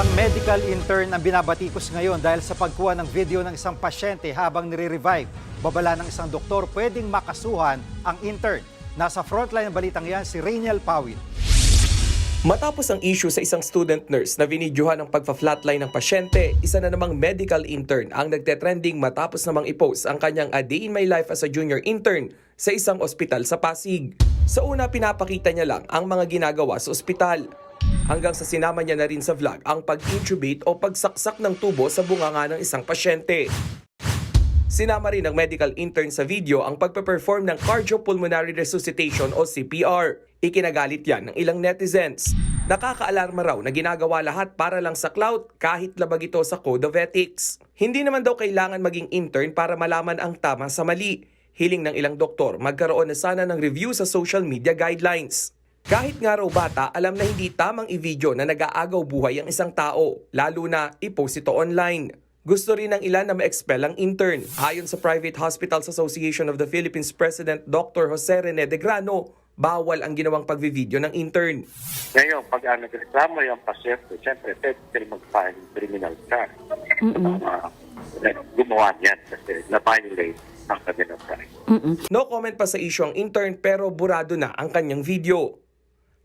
Isang medical intern ang binabatikos ngayon dahil sa pagkuha ng video ng isang pasyente habang nire-revive. Babala ng isang doktor, pwedeng makasuhan ang intern. Nasa frontline ng balitang yan si Rainiel Pawit. Matapos ang issue sa isang student nurse na vinidyohan ng pagpa-flatline ng pasyente, isa na namang medical intern ang nagte-trending matapos namang i-post ang kanyang A Day in My Life as a Junior Intern sa isang ospital sa Pasig. Sa una, pinapakita niya lang ang mga ginagawa sa ospital. Hanggang sa sinama niya na rin sa vlog ang pag-intubate o pagsaksak ng tubo sa bunganga ng isang pasyente. Sinama rin ng medical intern sa video ang pagpe-perform ng cardiopulmonary resuscitation o CPR. Ikinagalit yan ng ilang netizens. Nakakaalarma raw na ginagawa lahat para lang sa clout kahit labag ito sa Code of Ethics. Hindi naman daw kailangan maging intern para malaman ang tama sa mali. Hiling ng ilang doktor magkaroon na sana ng review sa social media guidelines. Kahit nga raw bata, alam na hindi tamang i-video na nag-aagaw buhay ang isang tao, lalo na i-post ito online. Gusto rin ng ilan na ma-expel ang intern. Ayon sa Private Hospitals Association of the Philippines President Dr. Jose Rene de Grano, bawal ang ginawang pagvivideo ng intern. Ngayon, pag uh, nagreklamo yung pasyente, siyempre, pwede mag-file criminal charge. Uh, gumawa niyan kasi na-violate ang kanilang right. No comment pa sa issue ang intern pero burado na ang kanyang video.